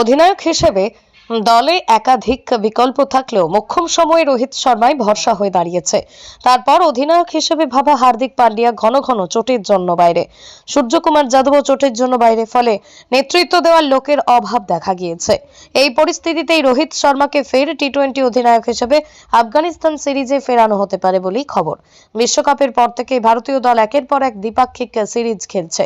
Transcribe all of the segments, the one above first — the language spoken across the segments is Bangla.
অধিনায়ক হিসেবে দলে একাধিক বিকল্প থাকলেও মোক্ষম সময়ে রোহিত শর্মাই ভরসা হয়ে দাঁড়িয়েছে। তারপর অধিনায়ক হিসেবে ভাবা হার্দিক পান্ডিয়া ঘন ঘন চোটের জন্য বাইরে। সূর্যকুমার যাদবও চোটের জন্য বাইরে, ফলে নেতৃত্ব দেওয়ার লোকের অভাব দেখা গিয়েছে। এই পরিস্থিতিতেই রোহিত শর্মাকে ফের টি টোয়েন্টি অধিনায়ক হিসেবে আফগানিস্তান সিরিজে ফেরানো হতে পারে বলেই খবর। বিশ্বকাপের পর থেকে ভারতীয় দল একের পর এক দ্বিপাক্ষিক সিরিজ খেলছে।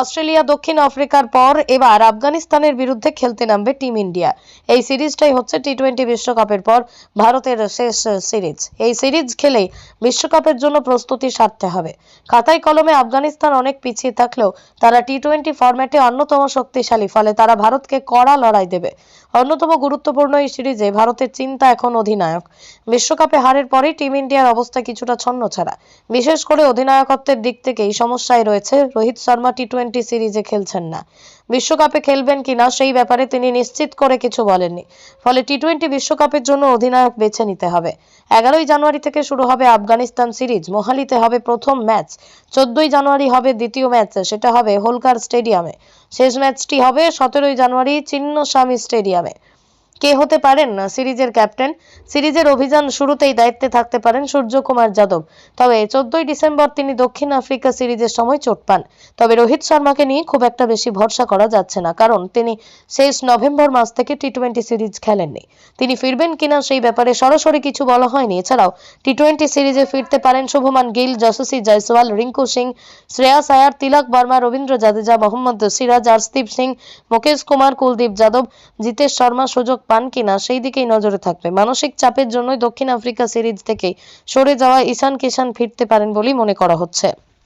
অস্ট্রেলিয়া, দক্ষিণ আফ্রিকার পর এবার আফগানিস্তানের বিরুদ্ধে খেলতে নামবে টিম ইন্ডিয়া। এই সিরিজটাই হচ্ছে টি টোয়েন্টি বিশ্বকাপের পর ভারতের শেষ সিরিজ। এই সিরিজ খেলেই বিশ্বকাপের জন্য প্রস্তুতি সারতে হবে। খাতায় কলমে আফগানিস্তান অনেক পিছিয়ে থাকলেও তারা টি টোয়েন্টি ফরম্যাটে অন্যতম শক্তিশালী, ফলে তারা ভারতকে কড়া লড়াই দেবে। অন্যতম গুরুত্বপূর্ণ এই সিরিজে ভারতের চিন্তা এখন অধিনায়ক। বিশ্বকাপে হারের পরেই টিম ইন্ডিয়ার অবস্থা কিছুটা ছন্ন ছাড়া। বিশেষ করে অধিনায়কত্বের দিক থেকেই সমস্যায় রয়েছে রোহিত শর্মা টি টোয়েন্টি সিরিজে খেলছেন না। বিশ্বকাপে খেলবেন কিনা সেই ব্যাপারে তিনি নিশ্চিত করে কিছু বলেননি। ফলে টি টোয়েন্টি বিশ্বকাপের জন্য অধিনায়ক বেছে নিতে হবে। এগারোই জানুয়ারি থেকে শুরু হবে আফগানিস্তান সিরিজ। মোহালিতে হবে প্রথম ম্যাচ। চোদ্দই জানুয়ারি হবে দ্বিতীয় ম্যাচ। সেটা হবে হোলকার স্টেডিয়ামে। শেষ ম্যাচটি হবে সতেরোই জানুয়ারি চিন্নস্বামী স্টেডিয়ামে। কে হতে পারেন সিরিজের ক্যাপ্টেন। সিরিজের অভিযান শুরুতেই দায়িত্বে থাকতে পারেন সূর্যকুমার যাদব। তবে চোদ্দই ডিসেম্বর তিনি দক্ষিণ আফ্রিকা সিরিজের সময় চোট পান। তবে রোহিত শর্মাকে নিয়ে খুব একটা বেশি ভরসা করা যাচ্ছে না, কারণ তিনি শেষ নভেম্বর মাস থেকে টি টোয়েন্টি সিরিজ খেলেননি। তিনি ফিরবেন কিনা সেই ব্যাপারে সরাসরি কিছু বলা হয়নি। এছাড়াও টি টোয়েন্টি সিরিজে ফিরতে পারেন শুভমান গিল, যশস্বী জয়সওয়াল, রিঙ্কু সিং শ্রেয়াস আয়ার তিলক বর্মা, রবীন্দ্র জাদেজা, মোহাম্মদ সিরাজ, আরশদীপ সিং, মুকেশ কুমার, কুলদীপ যাদব, জিতেশ শর্মা সুযোগ পান কিনা সেই দিকেই নজরে থাকবে। মানসিক চাপের জন্যই দক্ষিণ আফ্রিকা সিরিজ থেকে সরে যাওয়া ঈশান কিশান ফিরতে পারেন বলেই মনে করা হচ্ছে।